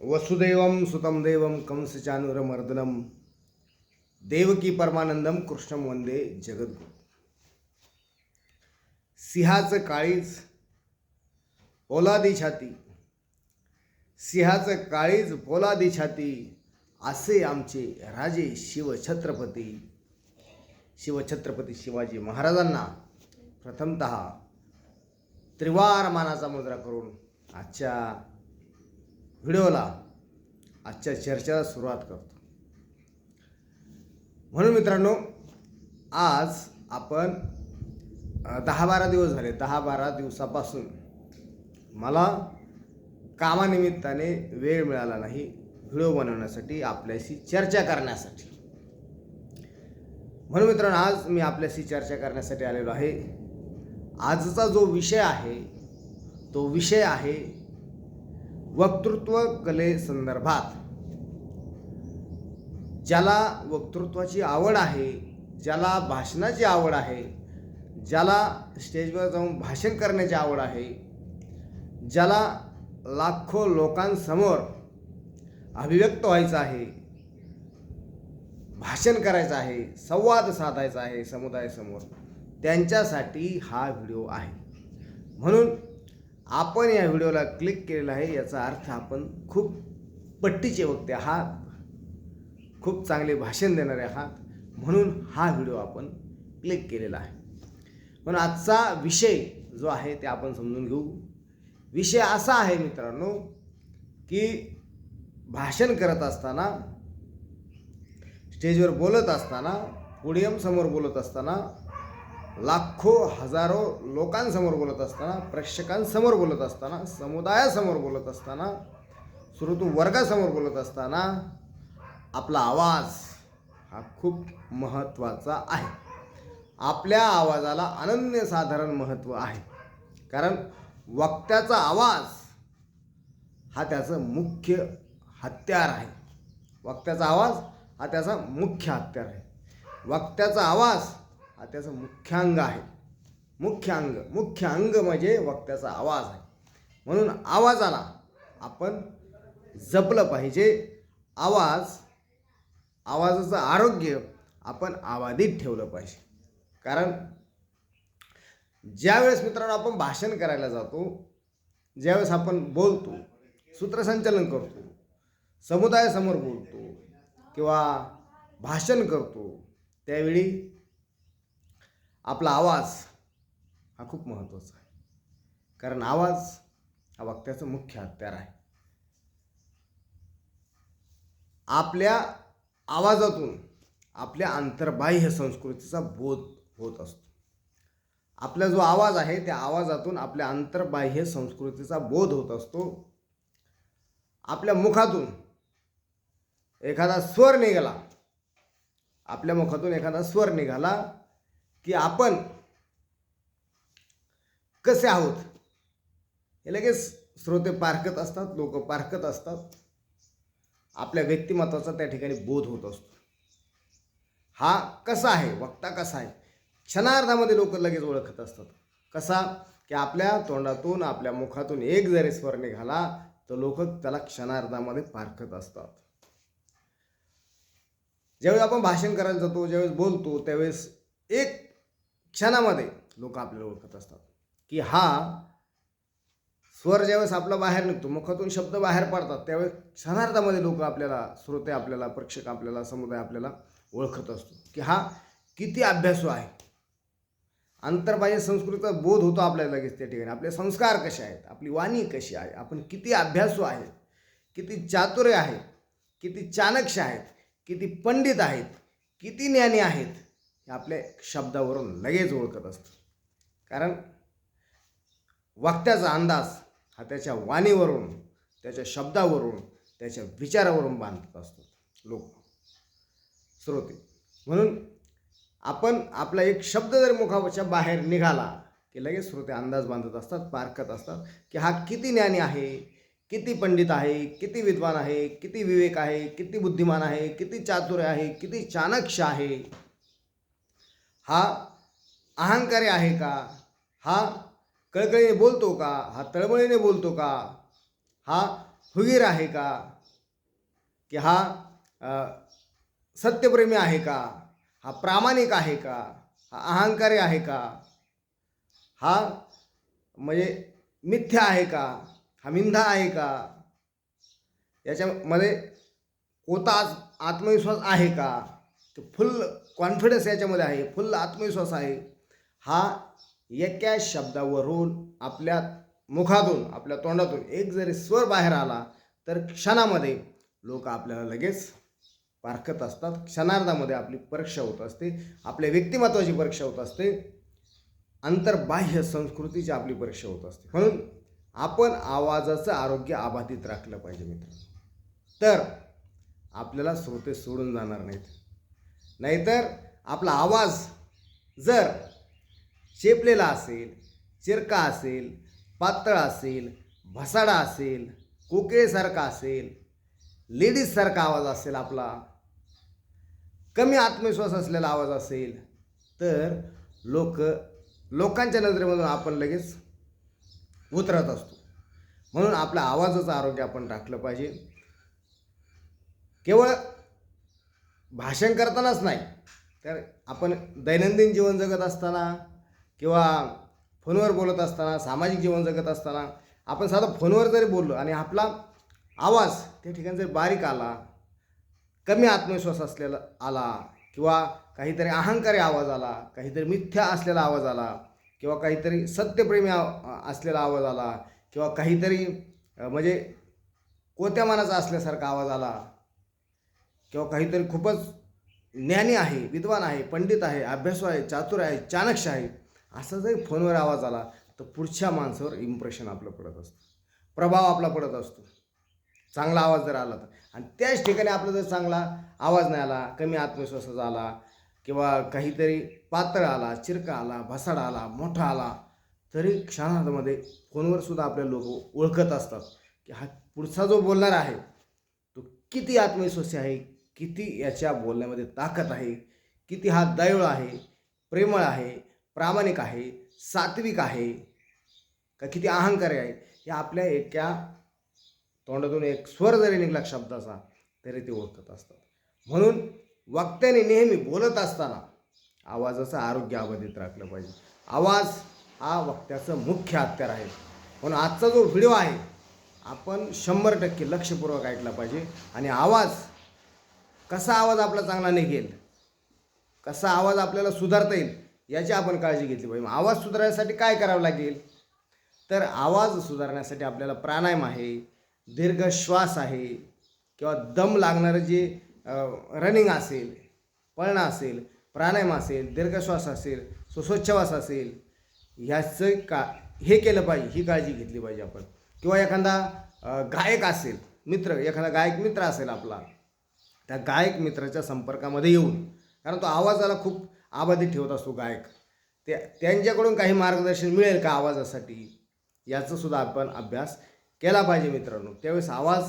वसुदेवम सुतम देवम कंसचानुरमर्दनम देवकी परमानंदम कृष्णम वंदे जगद्गुरु। सिंहाचं काळीज पोलादी छाती सिंहाचं काळीज पोलादी छाती असे आमचे राजे शिवछत्रपती शिवछत्रपती शिवाजी महाराजांना प्रथमत त्रिवार मानाचा मुद्रा करून आजच्या व्हिडिओला आजच्या चर्चेला सुरुवात करतो. म्हणून मित्रांनो आज आपण दहा बारा दिवस झाले. दहा बारा दिवसापासून मला कामानिमित्ताने वेळ मिळाला नाही व्हिडिओ बनवण्यासाठी आपल्याशी चर्चा करण्यासाठी. म्हणून मित्रांनो आज मी आपल्याशी चर्चा करण्यासाठी आलेलो आहे. आजचा जो विषय आहे तो विषय आहे वक्तृत्व कलेसंदर्भात ज्याला वक्तृत्वाची आवड आहे ज्याला भाषणाची आवड आहे ज्याला स्टेजवर जाऊन भाषण करण्याची आवड आहे ज्याला लाखो लोकांसमोर अभिव्यक्त व्हायचं आहे भाषण करायचं आहे संवाद साधायचा आहे समुदायासमोर त्यांच्यासाठी हा व्हिडिओ आहे. म्हणून आपण या व्हिडिओला क्लिक केलेला आहे याचा अर्थ आपण खूप पट्टीचे वक्ते आहात. खूप चांगले भाषण देणारे आहात. म्हणून हा व्हिडिओ आपण क्लिक केलेला आहे. म्हणून आजचा विषय जो आहे ते आपण समजून घेऊ. विषय असा आहे मित्रांनो की भाषण करत असताना स्टेजवर बोलत असताना पोडियमसमोर बोलत असताना लाखो हजारो लोकांसमोर बोलत असताना प्रेक्षकांसमोर बोलत असताना समुदायासमोर बोलत असताना श्रोतू वर्गासमोर बोलत असताना आपला आवाज हा खूप महत्त्वाचा आहे. आपल्या आवाजाला अनन्यसाधारण महत्त्व आहे. कारण वक्त्याचा आवाज हा त्याचं मुख्य हत्यार आहे. वक्त्याचा आवाज हा त्याचा मुख्य हत्यार आहे. वक्त्याचा आवाज हा त्याचं मुख्याअंग आहे. मुख्य अंग मुख्य अंग म्हणजे वक्त्याचा आवाज आहे. म्हणून आवाजाला आपण जपलं पाहिजे. आवाज आवाजाचं आरोग्य आपण आवाजीत ठेवलं पाहिजे. कारण ज्यावेळेस मित्रांनो आपण भाषण करायला जातो ज्यावेळेस आपण बोलतो सूत्रसंचालन करतो समुदायासमोर बोलतो किंवा भाषण करतो त्यावेळी आपला आवाज हा खूप महत्त्वाचा आहे. कारण आवाज हा वक्त्याचं मुख्य हत्यार आहे. आपल्या आवाजातून आपल्या अंतर्बाह्य संस्कृतीचा बोध होत असतो. आपला जो आवाज आहे त्या आवाजातून आपल्या अंतर्बाह्य संस्कृतीचा बोध होत असतो. आपल्या मुखातून एखादा स्वर निघाला आपल्या मुखातून एखादा स्वर निघाला की आपण कसे आहोत? हे लगेच श्रोते पारखत असतात लोक पारखत असतात. आपल्या व्यक्तिमत्वाचा त्या ठिकाणी बोध होत असतो. हा कसा आहे? वक्ता कसा आहे? क्षणार्धामध्ये लोक लगेच ओळखत असतात. कसा? की आपल्या तोंडातून आपल्या मुखातून एक जरी स्वर निघाला तर लोक त्याला क्षणार्धामध्ये पारखत असतात. ज्यावेळी आपण भाषण करायला जातो ज्यावेळेस बोलतो त्यावेळेस एक क्षणामध्ये लोक आपल्याला ओळखत असतात. की हा स्वर ज्यावेळेस आपला बाहेर निघतो मुखातून शब्द बाहेर पडतात त्यावेळेस क्षणार्धामध्ये लोक आपल्याला श्रोते आपल्याला प्रेक्षक आपल्याला समुदाय आपल्याला ओळखत असतो. की हा किती अभ्यासू आहे? आंतरबाह्य संस्कृतीचा बोध होतो आपल्याला लगेच त्या ठिकाणी. आपले संस्कार कसे आहेत? आपली वाणी कशी आहे? आपण किती अभ्यासू आहेत? किती चातुर्य आहे किती चाणक्य आहेत? किती पंडित आहेत? किती ज्ञानी आहेत? हे आपल्या शब्दावरून लगेच ओळखत असतं. कारण वक्त्याचा अंदाज हा त्याच्या वाणीवरून त्याच्या शब्दावरून त्याच्या विचारावरून बांधत असतो लोक. श्रोते म्हणून आपण आपला एक शब्द जर मुखाच्या बाहेर निघाला की लगेच श्रोते अंदाज बांधत असतात पारखत असतात की हा किती ज्ञानी आहे किती पंडित आहे किती विद्वान आहे किती विवेक आहे किती बुद्धिमान आहे किती चातुर्य आहे किती चाणक्य आहे हा अहंकारी आहे का? हा कळकळीने बोलतो का? हा तळमळीने बोलतो का? हा हुगीर आहे का? की हा सत्यप्रेमी आहे का? हा प्रामाणिक आहे का? हा अहंकारी आहे का? हा म्हणजे मिथ्या आहे का? हा मिंधा आहे का? याच्यामध्ये होता आज आत्मविश्वास आहे का? की फुल कॉन्फिडन्स याच्यामध्ये आहे फुल आत्मविश्वास आहे. हा एका शब्दावरून आपल्या मुखातून आपल्या तोंडातून एक जरी स्वर बाहेर आला तर क्षणामध्ये लोक आपल्याला लगेच पारखत असतात. क्षणार्धामध्ये आपली परीक्षा होत असते आपल्या व्यक्तिमत्वाची परीक्षा होत असते. अंतर्बाह्य संस्कृतीची आपली परीक्षा होत असते. म्हणून आपण आवाजाचं आरोग्य अबाधित राखलं पाहिजे मित्र तर आपल्याला श्रोते सोडून जाणार नाहीत. नाहीतर आपला आवाज जर चेपलेला असेल चिरका असेल पातळ असेल भसाडा असेल कोकेसारखा असेल लेडीजसारखा आवाज असेल आपला कमी आत्मविश्वास असलेला आवाज असेल तर लोक लोकांच्या नजरेमधून आपण लगेच उतरत असतो. म्हणून आपल्या आवाजाचं आरोग्य आपण राखलं पाहिजे. केवळ भाषण करतानाच नाही. तर आपण दैनंदिन जीवन जगत असताना किंवा फोनवर बोलत असताना सामाजिक जीवन जगत असताना आपण साधं फोनवर जरी बोललो आणि आपला आवाज त्या ठिकाणी जर बारीक आला कमी आत्मविश्वास असलेला आला किंवा काहीतरी अहंकारी आवाज आला काहीतरी मिथ्या असलेला आवाज आला किंवा काहीतरी सत्यप्रेमी असलेला आवाज आला किंवा काहीतरी म्हणजे कोत्या मनाचा असल्यासारखा आवाज आला किंवा काहीतरी खूपच ज्ञानी आहे विद्वान आहे पंडित आहे अभ्यासू आहे चातुर आहे चाणक्ष आहे असा जरी फोनवर आवाज आला तर पुढच्या माणसावर इम्प्रेशन आपलं पडत असतं. प्रभाव आपला पडत असतो. चांगला आवाज जर आला तर. आणि त्याच ठिकाणी आपला जर चांगला आवाज नाही आला कमी आत्मविश्वासाचा आला किंवा काहीतरी पातळ आला चिरका आला भसाडा आला मोठा आला तरी क्षणार्धामध्ये फोनवर सुद्धा आपले लोक ओळखत असतात. की हा पुढचा जो बोलणार आहे तो किती आत्मविश्वासी आहे किती याच्या बोलण्यामध्ये ताकद आहे किती हा दयाळू आहे प्रेमळ आहे प्रामाणिक आहे सात्विक आहे का किती अहंकारी आहे हे आपल्या एका तोंडातून एक स्वर जरी निघाला शब्दाचा तरी ते ओळखत असतात. म्हणून वक्त्याने नेहमी बोलत असताना आवाजाचं आरोग्य अबाधित राखलं पाहिजे. आवाज हा वक्त्याचं मुख्य हत्यार आहे. म्हणून आजचा जो व्हिडिओ आहे आपण शंभर टक्के लक्षपूर्वक ऐकला पाहिजे आणि आवाज कसा आवाज आपला चांगला निघेल? कसा आवाज आपल्याला सुधारता येईल? याची आपण काळजी घेतली पाहिजे. मग आवाज सुधारण्यासाठी काय करावं लागेल? तर आवाज सुधारण्यासाठी आपल्याला प्राणायाम आहे दीर्घ श्वास आहे किंवा दम लागणारं जे रनिंग असेल पळणं असेल प्राणायाम असेल दीर्घश्वास असेल सुस्वच्छवास असेल ह्याचं का हे केलं पाहिजे ही काळजी घेतली पाहिजे आपण. किंवा एखादा गायक असेल मित्र एखादा गायक मित्र असेल आपला त्या गायक मित्राच्या संपर्कामध्ये येऊन कारण तो आवाजाला खूप आबाधित ठेवत असतो गायक. त्या त्यांच्याकडून काही मार्गदर्शन मिळेल का आवाजासाठी? याचासुद्धा आपण अभ्यास केला पाहिजे मित्रांनो. त्यावेळेस आवाज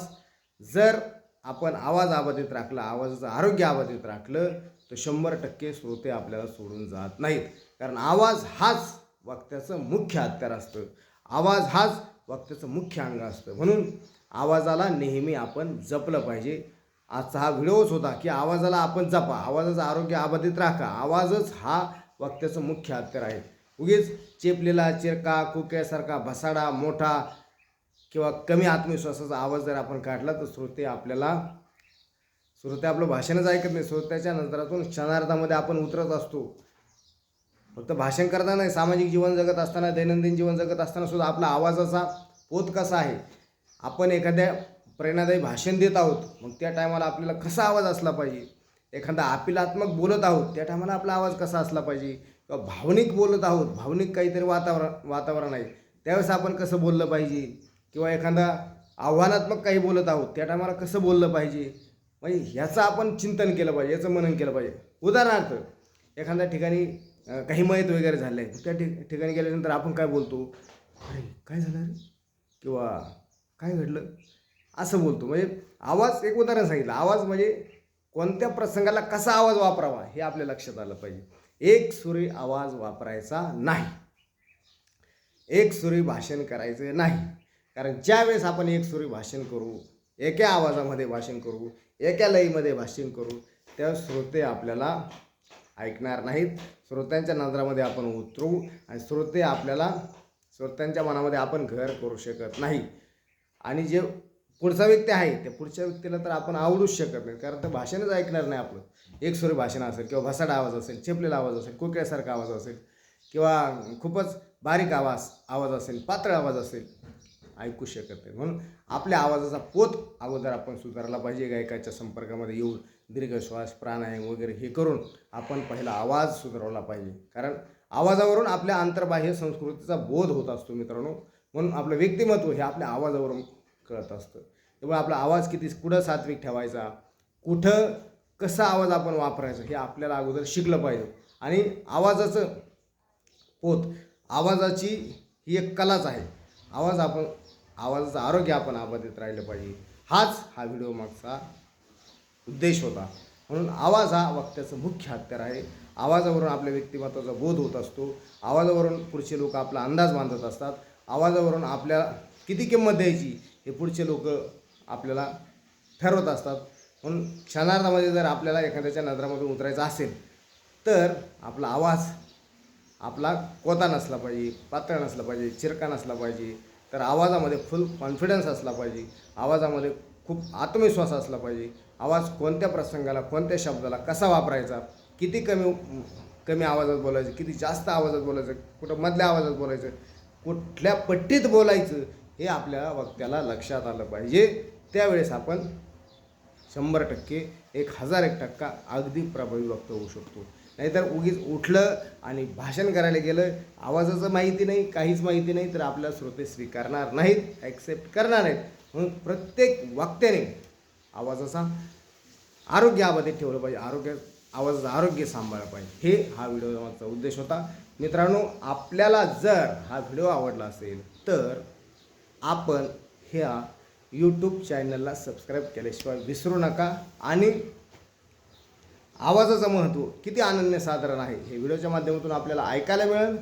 जर आपण आवाज आबाधित राखला आवाजाचं आरोग्य आबाधित राखलं तर शंभर टक्के श्रोते आपल्याला सोडून जात नाहीत. कारण आवाज हाच वक्त्याचं मुख्य हत्यार असतं. आवाज हाच वक्त्याचं मुख्य अंग असतं. म्हणून आवाजाला नेहमी आपण जपलं पाहिजे. आजचा हा व्हिडिओच होता की आवाजाला आपण जपा आवाजाचं आरोग्य अबाधित राखा. आवाजच हा वक्त्याचं मुख्य हत्यार आहे. उगीच चेपलेला चिरका कुक्यासारखा भसाडा मोठा किंवा कमी आत्मविश्वासाचा आवाज जर आपण काढला तर श्रोते आपल्याला श्रोते आपलं भाषणच ऐकत नाही. श्रोत्याच्या नंतरातून क्षणार्धामध्ये आपण उतरत असतो. फक्त भाषण करताना नाही सामाजिक जीवन जगत असताना दैनंदिन जीवन जगत असताना सुद्धा आपला आवाजाचा पोत कसा आहे? आपण एखाद्या प्रेरणादायी भाषण देत आहोत. मग त्या टायमाला आपल्याला कसा आवाज असला पाहिजे? एखादा आपिलात्मक बोलत आहोत त्या टायमाला आपला आवाज कसा असला पाहिजे? किंवा भावनिक बोलत आहोत भावनिक काहीतरी वातावरण वातावरण आहे. त्यावेळेस आपण कसं बोललं पाहिजे? किंवा एखादा आव्हानात्मक काही बोलत आहोत त्या टायमाला कसं बोललं पाहिजे? म्हणजे ह्याचं आपण चिंतन केलं पाहिजे याचं मनन केलं पाहिजे. उदाहरणार्थ एखाद्या ठिकाणी काही मयत वगैरे झालं आहे त्या ठि ठिकाणी गेल्यानंतर आपण काय बोलतो? अरे काय झालं रे? किंवा काय घडलं? असं बोलतो. म्हणजे आवाज एक उदाहरण सांगितलं. आवाज म्हणजे कोणत्या प्रसंगाला कसा आवाज वापरावा हे आपल्या लक्षात आलं पाहिजे. एक सुरी आवाज वापरायचा नाही. एक सुरी भाषण करायचं नाही. कारण ज्या वेळेस आपण एक सुरी भाषण करू एका आवाजामध्ये भाषण करू एका लईमध्ये भाषण करू त्या श्रोते आपल्याला ऐकणार नाहीत. श्रोत्यांच्या नजरामध्ये आपण उतरू आणि श्रोते आपल्याला श्रोत्यांच्या मनामध्ये आपण घर करू शकत नाही. आणि जे पुढचा व्यक्ती आहे. त्या पुढच्या व्यक्तीला तर आपण आवडूच शकत नाही. कारण तर भाषणच ऐकणार नाही आपलं. एक सुरी भाषण असेल किंवा भसाड आवाज असेल चेपलेला आवाज असेल कोकिळ्यासारखा आवाज असेल किंवा खूपच बारीक आवाज आवाज असेल पातळ आवाज असेल ऐकू शकत नाही. म्हणून आपल्या आवाजाचा पोत अगोदर आपण सुधारला पाहिजे. गायकाच्या संपर्कामध्ये येऊन दीर्घ श्वास प्राणायाम वगैरे हे करून आपण पहिला आवाज सुधारवला पाहिजे. कारण आवाजावरून आपल्या आंतरबाह्य संस्कृतीचा बोध होत असतो मित्रांनो. म्हणून आपलं व्यक्तिमत्व हे आपल्या आवाजावरून कळत असतं. त्यामुळे आपला आवाज किती कुठं सात्विक ठेवायचा? कुठं कसा आवाज आपण वापरायचा? हे आपल्याला अगोदर शिकलं पाहिजे. आणि आवाजाचं पोत आवाजाची ही एक कलाच आहे. आवाज आपण आवाजाचं आरोग्य आपण आबाधित राहिलं पाहिजे. हाच हा व्हिडिओ मागचा उद्देश होता. म्हणून आवाज हा वक्त्याचं मुख्य हत्यार आहे. आवाजावरून आपल्या व्यक्तिमत्वाचा बोध होत असतो. आवाजावरून पुढचे लोक आपला अंदाज बांधत असतात. आवाजावरून आपल्याला किती किंमत द्यायची? हे पुढचे लोक आपल्याला ठरवत असतात. म्हणून क्षणार्धामध्ये जर आपल्याला एखाद्याच्या नजरामधून उतरायचं असेल तर आपला आवाज आपला कोता नसला पाहिजे पातळ नसला पाहिजे चिरका नसला पाहिजे. तर आवाजामध्ये फुल कॉन्फिडन्स असला पाहिजे. आवाजामध्ये खूप आत्मविश्वास असला पाहिजे. आवाज कोणत्या प्रसंगाला कोणत्या शब्दाला कसा वापरायचा? किती कमी कमी आवाजात बोलायचं? किती जास्त आवाजात बोलायचं? कुठं मधल्या आवाजात बोलायचं? कुठल्या पट्टीत बोलायचं? हे आपल्या वक्त्याला लक्षात आलं पाहिजे. त्यावेळेस आपण शंभर टक्के एक हजार एक टक्का अगदी प्रभावी वक्त होऊ शकतो. नाहीतर उगीच उठलं आणि भाषण करायला गेलं आवाजाचं माहिती नाही काहीच माहिती नाही तर आपल्या श्रोते स्वीकारणार नाहीत ॲक्सेप्ट करणार नाहीत. म्हणून प्रत्येक वक्त्याने आवाजाचा आरोग्य आबाधित ठेवलं पाहिजे. आरोग्य आवाजाचं आरोग्य सांभाळलं पाहिजे. हे हा व्हिडिओचा उद्देश होता. मित्रांनो आपल्याला जर हा व्हिडिओ आवडला असेल तर आपण ह्या यूट्यूब चॅनलला सबस्क्राईब केल्याशिवाय विसरू नका. आणि आवाजाचं महत्त्व किती अनन्य साधारण आहे हे व्हिडिओच्या माध्यमातून आपल्याला ऐकायला मिळेल.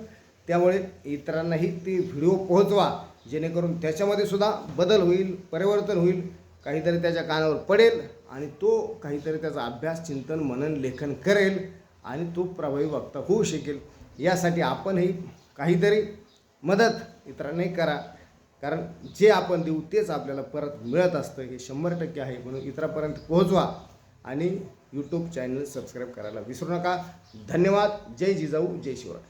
त्यामुळे इतरांनाही ते व्हिडिओ पोहोचवा जेणेकरून त्याच्यामध्ये सुद्धा बदल होईल परिवर्तन होईल काहीतरी त्याच्या कानावर पडेल आणि तो काहीतरी त्याचा अभ्यास चिंतन मनन लेखन करेल आणि तो प्रभावी वक्ता होऊ शकेल. यासाठी आपणही काहीतरी मदत इतरांनाही करा. कारण जे आपण देऊ तेच आपल्याला परत मिळत असतं. हे शंभर टक्के आहे. म्हणून इतरांपर्यंत पोहोचवा आणि यूट्यूब चॅनल सबस्क्राईब करायला विसरू नका. धन्यवाद. जय जिजाऊ. जय शिवराय.